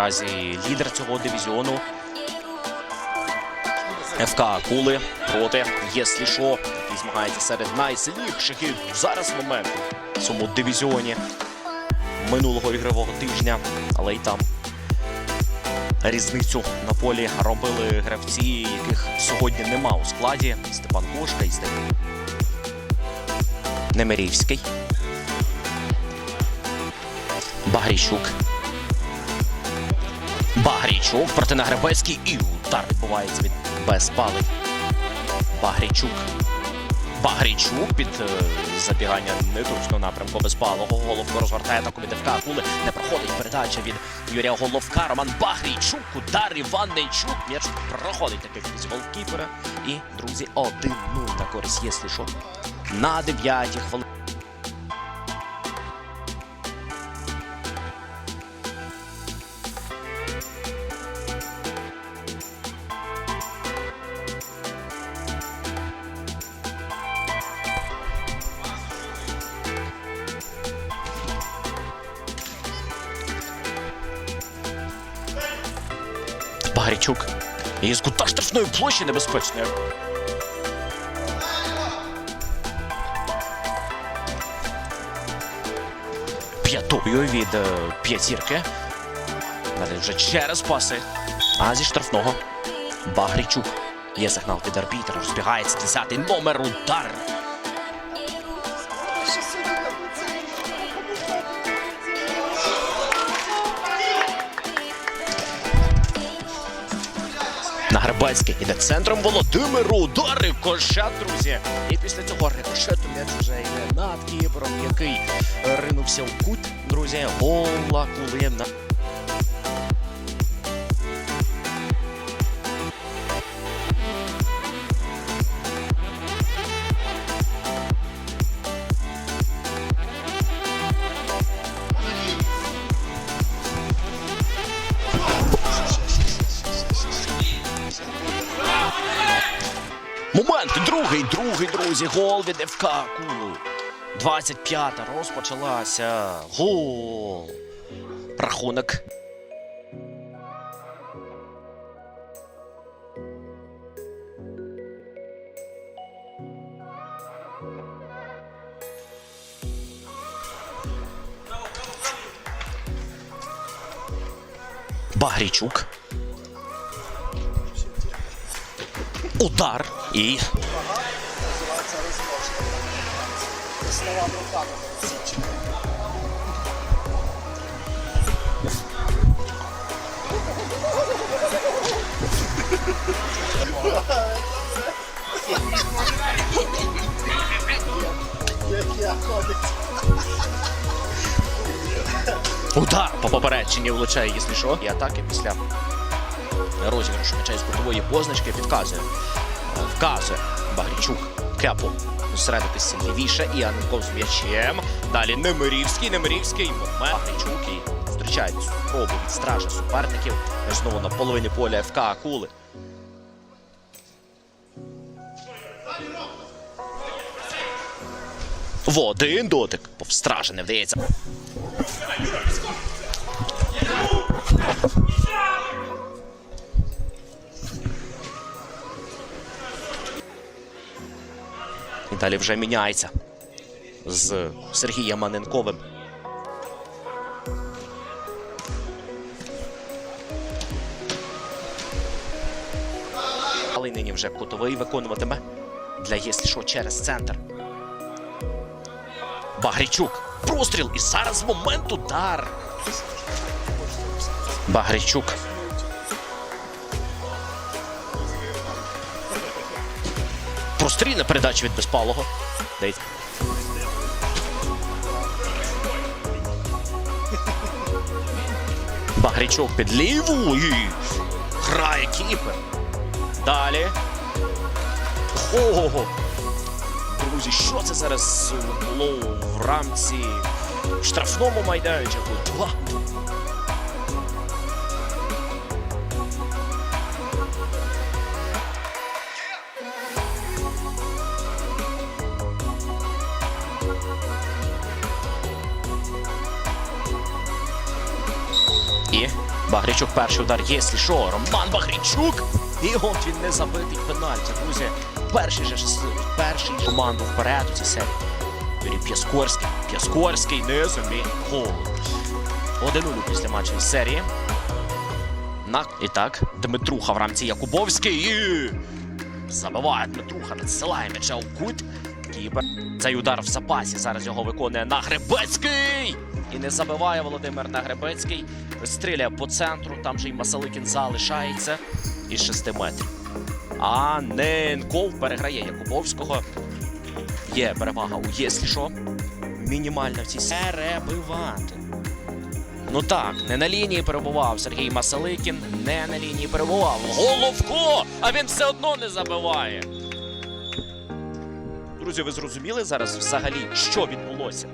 Наразі лідер цього дивізіону. ФК Кули проти Єслішо, який змагається серед найсильніших і зараз моменту в цьому дивізіоні минулого ігрового тижня, але й там різницю на полі робили гравці, яких сьогодні нема у складі. Степан Кошка і Степан Немирівський. Багрійчук. Багрійчук проти Нагребецький і удар відбувається від безпалий. Багрійчук. Багрійчук під е, забігання неточного напрямку безпалого. Головко розвертає атаку від ФК. Не проходить передача від Юрія Головка. Роман Багрійчук. Удар Іван Нейчук. М'яч проходить таких з голкіпера. І, друзі, 1-0 на користь Єслішо. На 9 хвилині. Багрічук. І з кута штрафної площі небезпечної. П'ятою від е, п'ятірки. Далі вже через паси. А зі штрафного. Багрічук. Є сигнал від арбітра. Розбігається 10-й номер. Удар. Нагребецький іде центром Володимиру. Удар рикошет, друзі. І після цього рикошету м'яч вже йде над Кібром, який ринувся в кут. Друзі, гола Кулина. Момент другий, другий, друзі. Гол від ФК Кулу. 25-та розпочалася. Гол. Рахунок. Багрічук. Удар і удар по попередженні влучає, якщо що. І атаки після розіграшу м'яча із кутової позначки підказує. Е, Вказує Багрічук Кепу зосередитися лівіше і Аненков з м'ячем. Далі Немирівський, Немирівський. Багрічук і зустрічають спробу від стража суперників. Знову на половині поля ФК Акули. В один дотик. Не вдається. Далі вже міняється з Сергієм Маненковим. Але нині вже кутовий виконуватиме для єслі що через центр. Багрічук. Простріл. І зараз момент удар. Багрічук. Прострільна передача від безпалого. Багрічук під ліву і грає кіпер. Далі. Ого! Друзі, що це зараз було в рамці штрафному майданчику? І Багрічук перший удар є, що Роман Багрічук. І от він не забитий пенальті, друзі. Перший же перший команду вперед у цій серії. Юрій П'яскорський. П'яскорський не зуміє гол. 1-0 після матчу із серії. На і так, Дмитруха в рамці Якубовський. І... Забиває Дмитруха, надсилає м'яча у кут. Кіпер. Цей удар в запасі. Зараз його виконує Нагребецький. І не забиває Володимир Нагребецький. Стріляє по центру. Там же й Масаликін залишається із 6 метрів. А Ненков переграє Якубовського. Є перевага у єслі що. Мінімальна в цій перебивати. Ну так, не на лінії перебував Сергій Масаликін, не на лінії перебував. Головко! А він все одно не забиває. Друзі, ви зрозуміли зараз взагалі, що відбулося?